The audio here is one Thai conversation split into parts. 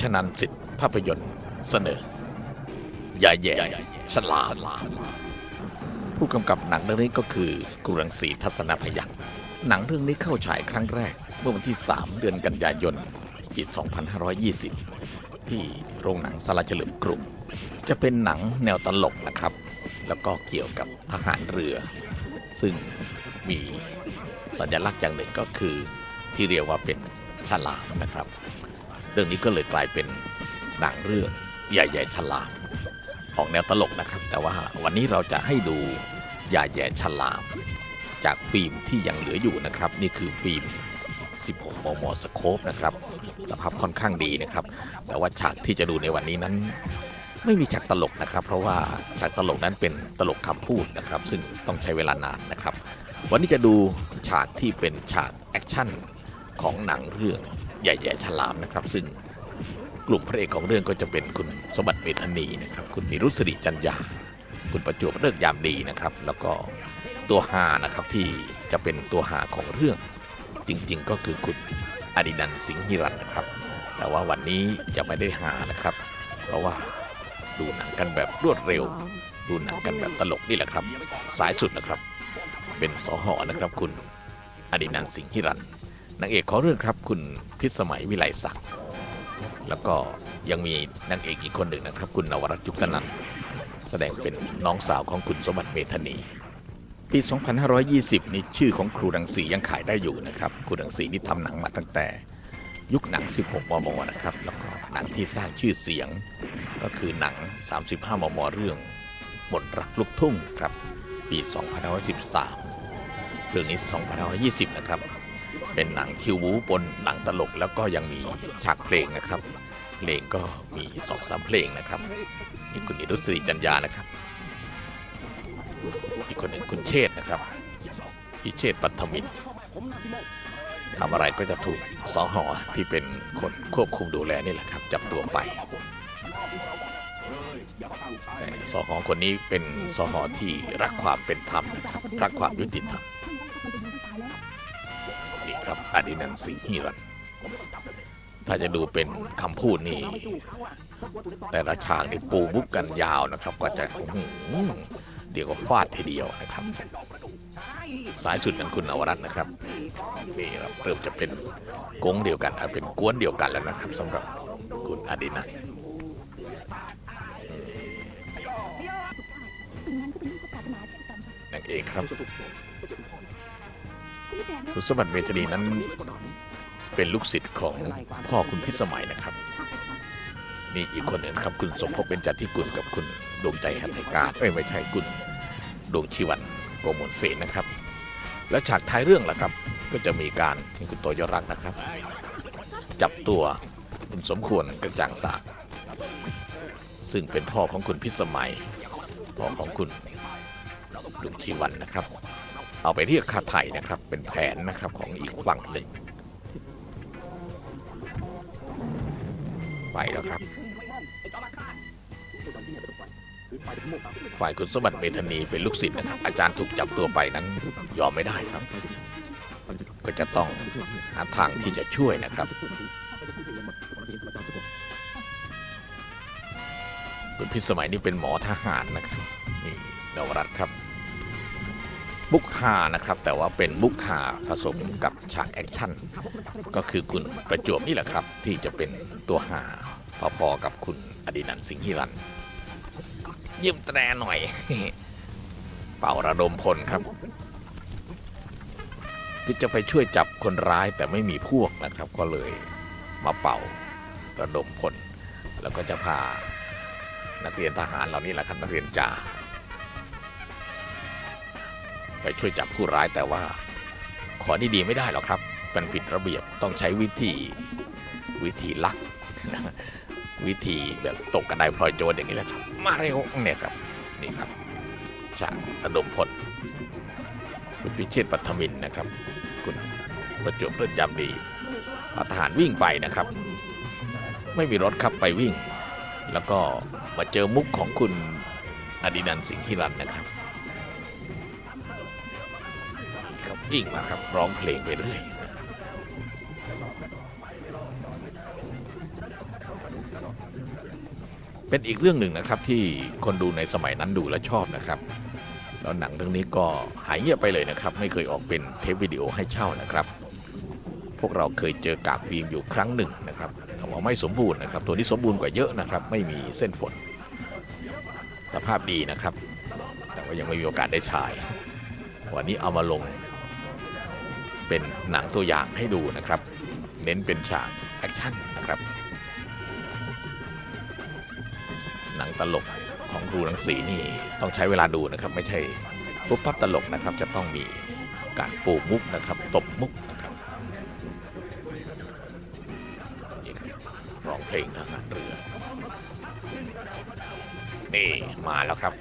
ชนันสิทธิ์ภาพยนตร์เสนอยาแย่ฉลาดผู้กำกับหนังเรื่องนี้ก็คือกุรังศรีทัศนพยัคฆ์หนังเรื่องนี้เข้าฉายครั้งแรก เมื่อวันที่ 3 เดือนกันยายนปี 2520 ที่โรงหนังสาราเฉลิมกรุงจะเป็นหนังแนวตลกนะครับ แล้วก็เกี่ยวกับทหารเรือ ซึ่งมีสัญลักษณ์อย่างหนึ่งก็คือที่เรียกว่าเป็นฉลามนะครับ เรื่องนี้ก็เลยกลายเป็นหนังเรื่องใหญ่ๆฉลามออกแนวตลกนะครับ แต่ว่าวันนี้เราจะให้ดูยาแย่ฉลาม จากฟิล์มที่ยังเหลืออยู่นะครับ นี่คือฟิล์ม 16 มมสโคปนะครับ สภาพค่อนข้างดีนะครับ แต่ว่าฉากที่จะดูในวันนี้นั้น ไม่มีฉากตลกนะครับ เพราะว่าฉากตลกนั้นเป็นตลกคำพูดนะครับ ซึ่งต้องใช้เวลานานนะครับ วันนี้จะดูฉากที่เป็นฉากแอคชั่นของหนังเรื่อง ใหญ่ๆฉลามนะครับ ซึ่งกลุ่มพระเอกของเรื่องก็จะเป็นคุณสมบัติเมธานีนะครับ คุณนิรุตสิริจันยา คุณประจวบเลิกยามดีนะครับ แล้วก็ตัวหานะครับที่จะเป็นตัวหาของเรื่อง จริงๆ ก็คือคุณอดินันสิงห์ฮิรันนะครับ แต่ว่าวันนี้จะไม่ได้หานะครับ เพราะว่าดูหนังกันแบบรวดเร็ว ดูหนังกันแบบตลกนี่แหละครับ สายสุดนะครับ เป็นสหอนะครับคุณอดินันสิงห์ฮิรัน นางเอกของเรื่องครับคุณพิสมัยวิไลศักดิ์แล้วก็ยังมีนางเอกอีกคนหนึ่งนะครับ คุณนวรัตน์ยุคตนันแสดงเป็นน้องสาวของคุณสมบัติเมธนีปี 2520 นี่ชื่อของครูรังสียังขายได้อยู่นะครับ ครูรังสีนี่ทำหนังมาตั้งแต่ ยุคหนัง 16 มม นะครับ แล้วก็หนังที่สร้างชื่อเสียง ก็คือหนัง 35 มม เรื่องบทรักลูกทุ่งนะครับ ปี 2513 เรื่องนี้ 2520 นะครับ เป็นหนังคิวบูปนหนังตลกแล้วก็ยังมีฉากเพลงนะครับ เพลงก็มีสองสามเพลงนะครับนี่คุณอิรุศรีจันยานะครับ อีกคนหนึ่งคุณเชษฐ์นะครับพี่เชษฐ์ปัทมิตรทำอะไรก็จะถูกสอหอที่เป็นคนควบคุมดูแลนี่แหละครับ จับตัวไปสอหอคนนี้เป็นสอหอที่รักความเป็นธรรมนะครับรักความยุติธรรม ครับอดินันสิงห์ฮิรันถ้าจะดูเป็นคำพูดนี่ แต่ละฉากนี่ปูบุกกันยาวนะครับก็จะอื้อหือเดี๋ยวก็ฟาดทีเดียวนะครับ สายสุดนั้นคุณนวรัตน์นะครับนี่ครับเริ่มจะเป็นกงเดียวกันอะเป็นกวนเดียวกันแล้วนะครับสำหรับคุณอดินัทนางเอกครับ คุณสมบัติเมธนีนั้น เป็นลูกศิษย์ของพ่อคุณพิสมัยนะครับ นี่อีกคนหนึ่งครับคุณสมภพเป็นจันทิกุลกับคุณดวงใจหัตถการเอ้ยไม่ใช่คุณดวงชีวันโกมลเสนนะครับ แล้วฉากท้ายเรื่องล่ะครับ ก็จะมีการที่คุณโตยรักนะครับ จับตัวคุณสมควรกระจ่างสากซึ่งเป็นพ่อของคุณพิสมัยพ่อของคุณดวงชีวันนะครับ เอาไปเรียกค่าไถ่นะครับ เป็นแผนนะครับของอีกฝั่งหนึ่งไปแล้วครับ ฝ่ายคุณสมบัติเมธานีเป็นลูกศิษย์นะครับ อาจารย์ถูกจับตัวไปนั้นยอมไม่ได้ครับ ก็จะต้องหาทางที่จะช่วยนะครับคุณพิสมัยนี่เป็นหมอทหารนะครับนี่นวรัตครับ มุกฮานะครับ แต่ว่าเป็นมุกฮาผสมกับฉากแอคชั่น ก็คือคุณประจวบนี่แหละครับ ที่จะเป็นตัวหาพอๆกับคุณอดินันท์สิงห์ฮิรันยืมแตรหน่อย เป่าระดมพลครับคือจะไปช่วยจับคนร้ายแต่ไม่มีพวกนะครับ ก็เลยมาเป่าระดมพล แล้วก็จะพานักเรียนทหารเหล่านี้แหละครับนักเรียนจ่า ไปช่วยจับผู้ร้ายแต่ว่า ขอดีๆไม่ได้หรอกครับมันผิดระเบียบต้องใช้วิธีวิธีลัก วิธีแบบตกกระไดพลอยโจรอย่างนี้แหละครับ มาเร็วเนี่ยครับ นี่ครับฉากระดมพลคุณพิเชษปัทมินนะครับ คุณประจวบเลิศยามดีพาทหารวิ่งไปนะครับ ไม่มีรถครับไปวิ่ง แล้วก็มาเจอมุกของคุณอดินันสิงห์ฮิรันนะครับิ่งมาครับร้องเพลงไปเรื่อยเป็นอีกเรื่องหนึ่งนะครับที่คนดูในสมัยนั้นดูและชอบนะครับ แล้วหนังเรื่องนี้ก็หายเงียบไปเลยนะครับ ไม่เคยออกเป็นเทปวิดีโอให้เช่านะครับ พวกเราเคยเจอกากฟิล์มอยู่ครั้งหนึ่งนะครับแต่ว่าไม่สมบูรณ์นะครับ ตัวนี้สมบูรณ์กว่าเยอะนะครับ ไม่มีเส้นฝนสภาพดีนะครับ แต่ว่ายังไม่มีโอกาสได้ฉาย วันนี้เอามาลง เป็นหนังตัวอย่างให้ดูนะครับ เน้นเป็นฉากแอคชั่นนะครับ หนังตลกของครูรังสีนี่ต้องใช้เวลาดูนะครับ ไม่ใช่ปุ๊บปั๊บตลกนะครับ จะต้องมีการปูมุกนะครับ ตบมุกนะครับร้องเพลงทหารเรือ นี่มาแล้วครับ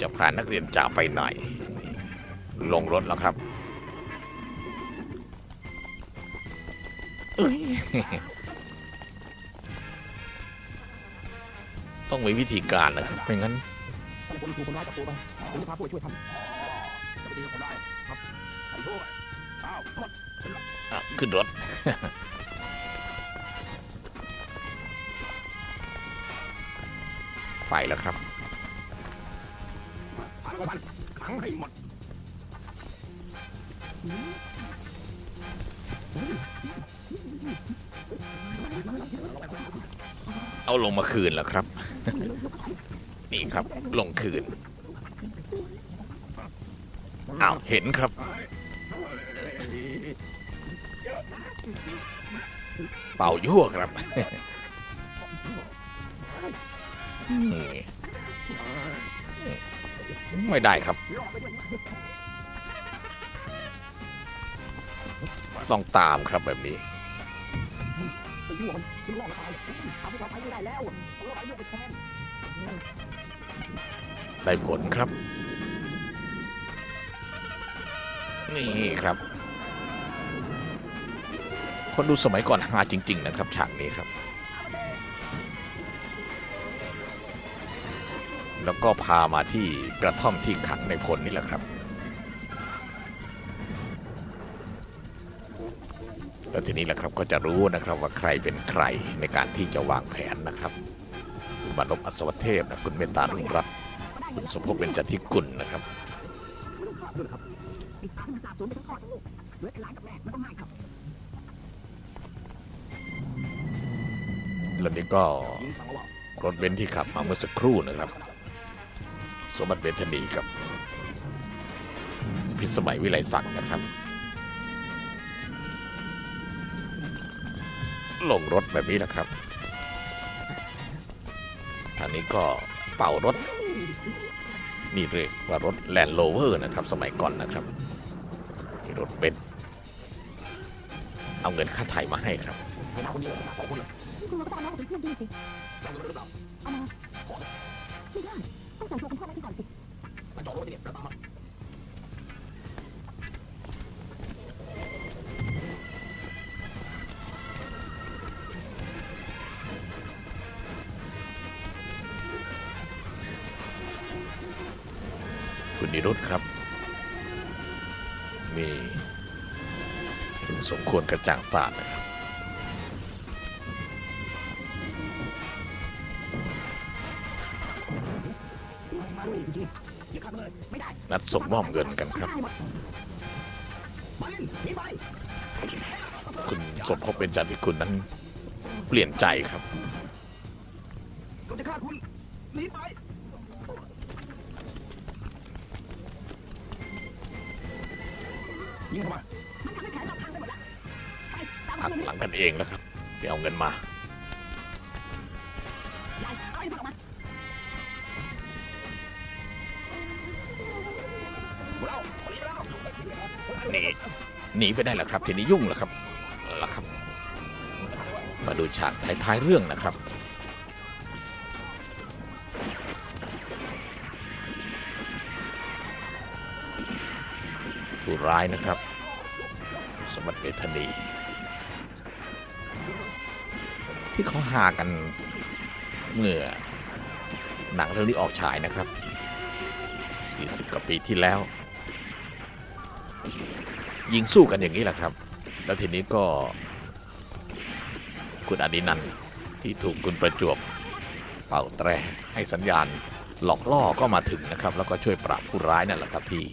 จะพานักเรียนจ่าไปไหน ลงรถแล้วครับเอ้ยต้องมีวิธีการนะครับไม่งั้นถ้าคนถูกคนร้ายจับตัวไปผมจะพาผู้ช่วยทำจะไปดีกับคนร้ายครับไอ้โทษอ้าวหมดอะขึ้นรถไปแล้วครับ พันกว่าพันขังให้หมดเอาลงมาคืนแล้วครับ นี่ครับลงคืนอ้าวเห็นครับ เป่ายั่วครับนี่ ไม่ได้ครับ ต้องตามครับแบบนี้ไปยั่วมันถึงรอดตายทำให้เราไปไม่ได้แล้วเราไปยั่วไปแทนได้ผลครับ นี่ครับ คนดูสมัยก่อนฮาจริง ๆ นะครับฉากนี้ครับ แล้วก็พามาที่กระท่อมที่ขังในพลนี่แหละครับ แล้วทีนี้แหละครับก็จะรู้นะครับว่าใครเป็นใครในการที่จะวางแผนนะครับ คุณบรรพอัศวเทพนะคุณเมตตารุ่งรัตน์คุณสมภพเป็นจันทิกุลนะครับแล้วนี่ก็รถเบนซ์ที่ขับมาเมื่อสักครู่นะครับ สมบัติเบนธนีกับ พิสมัยวิไลศักดิ์นะครับ ลงรถแบบนี้นะครับทางนี้ก็เป่ารถ นี่เรียกว่ารถแลนด์โรเวอร์นะครับ สมัยก่อนนะครับนี่รถเบนเอาเงินค่าไถ่มาให้ครับเวลาคนเดียวสองคนเลยคุณ คุณนิรุตครับ มีสมควรกระจ่างศาสตร์นะครับ ส่งมอบเงินกันครับได้หมดมาเล่นหนีไปคุณสมภพเป็นจันทิคุณนั้นเปลี่ยนใจครับเราจะฆ่าคุณหนีไปยิงเข้ามามันทำให้แผลเราพังไปหมดแล้วไปตามหักเงินหลังกันเองนะครับไปเอาเงินมา หนีหนีไปได้แล้วครับทีนี้ยุ่งแล้วครับเอาละครับ มาดูฉากท้ายๆเรื่องนะครับผู้ร้ายนะครับ สมบัติเวทนี ที่เขาหากันเมื่อหนังเรื่องนี้ออกฉายนะครับ 40กว่าปีที่แล้ว ยิงสู้กันอย่างนี้แหละครับ แล้วทีนี้ก็ คุณอดินันท์ที่ถูกคุณประจวบเป่าแตรให้สัญญาณหลอกล่อก็มาถึงนะครับ แล้วก็ช่วยปราบผู้ร้ายนั่นแหละครับที่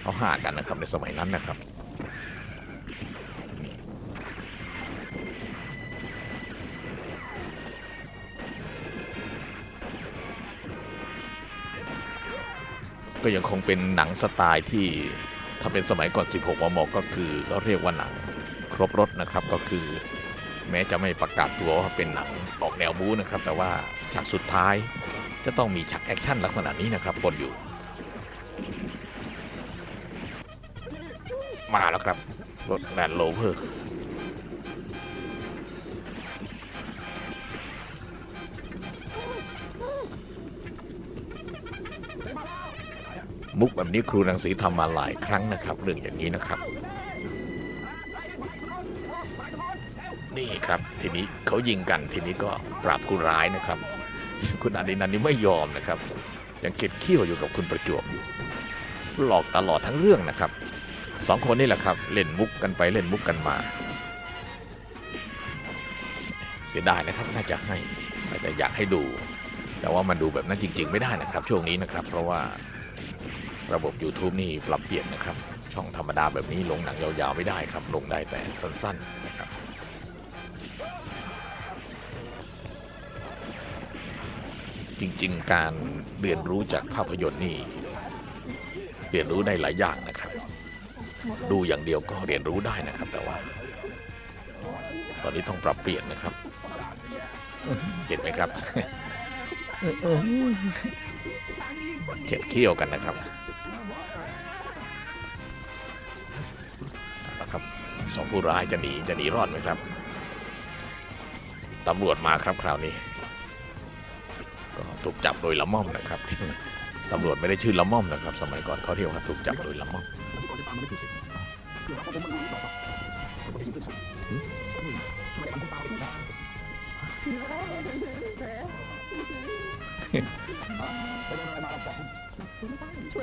เขาหากันนะครับในสมัยนั้นนะครับก็ยังคงเป็นหนังสไตล์ที่ ถ้าเป็นสมัยก่อน 16มมก็คือเขาเรียกว่าหนัง ครบรถนะครับก็คือ แม้จะไม่ประกาศตัวว่าเป็นหนังออกแนวบู๊นะครับ แต่ว่าฉากสุดท้ายจะต้องมีฉากแอคชั่นลักษณะนี้นะครับปนอยู่ มาแล้วครับรถแลนด์โรเวอร์ มุกแบบนี้ครูรังสีทำมาหลายครั้งนะครับ เรื่องอย่างนี้นะครับ นี่ครับ ทีนี้เขายิงกัน ทีนี้ก็ปราบผู้ร้ายนะครับ คุณอดินันนี่ไม่ยอมนะครับ ยังเก็บเขี้ยวอยู่กับคุณประจวบอยู่หลอกตลอดทั้งเรื่องนะครับสองคนนี่แหละครับ เล่นมุกกันไปเล่นมุกกันมา เสียดายนะครับน่าจะให้น่อยากให้ดู แต่ว่ามันดูแบบนั้นจริง ๆ ไม่ได้นะครับ ช่วงนี้นะครับ เพราะว่า ระบบ YouTube นี่ปรับเปลี่ยนนะครับ ช่องธรรมดาแบบนี้ลงหนังยาวๆไม่ได้ครับ ลงได้แต่สั้นๆนะครับจริงๆ การเรียนรู้จากภาพยนตร์นี่เรียนรู้ได้หลายอย่างนะครับ ดูอย่างเดียวก็เรียนรู้ได้นะครับ แต่ว่า ตอนนี้ต้องปรับเปลี่ยนนะครับ เห็นไหมครับ เข็ดเคี้ยวกันนะครับเอาละครับสองผู้ร้ายจะหนีจะหนีรอดไหมครับตำรวจมาครับคราวนี้ ก็ถูกจับโดยละม่อมนะครับตำรวจไม่ได้ชื่อละม่อมนะครับ สมัยก่อนเขาเรียกว่าถูกจับโดยละม่อม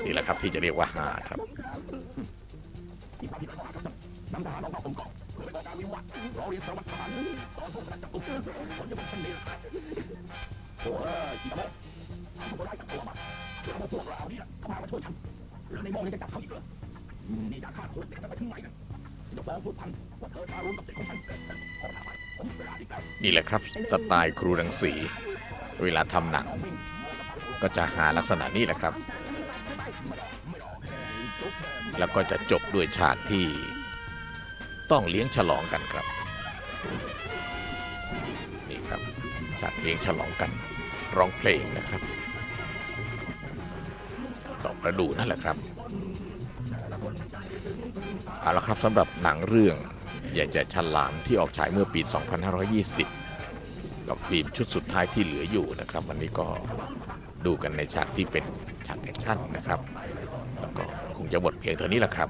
นี่แหละครับที่จะเรียกว่าหาครับที่พาพี่ทหารครับนำทหารองค์กรเพื่อไปก่อการวิวัฒน์ร้องเรียนสารวัตรทหารตอนพวกกำลังจับกลุ่มผลจะเป็นเช่นนี้นะครับโอ้ยอีโมทำคนร้ายจับตัวมาเพื่อเอาพวกเราเนี่ยเข้ามามาช่วยฉันแล้วในมนี่จะจับเขาอีกเหรอนี่จะฆ่าคนเด็กไปถึงไหนกันจะฟ้องพูดพันว่าเธอทารุณกับเด็กของฉันขอทำไมผมเวลาดีแล้ว นี่แหละครับสไตล์ครูรังสี เวลาทำหนัง ก็จะหาลักษณะนี้แหละครับ แล้วก็จะจบด้วยฉากที่ต้องเลี้ยงฉลองกันครับ นี่ครับฉากเลี้ยงฉลองกันร้องเพลงนะครับดอกประดูนั่นแหละครับเอาละครับสำหรับหนังเรื่อง อย่าจะฉลามที่ออกฉายเมื่อปี 2520 กับฟิล์มชุดสุดท้ายที่เหลืออยู่นะครับ วันนี้ก็ดูกันในฉากที่เป็นฉากแอคชั่นนะครับ แล้วก็คงจะหมดเพียงเท่านี้แหละครับ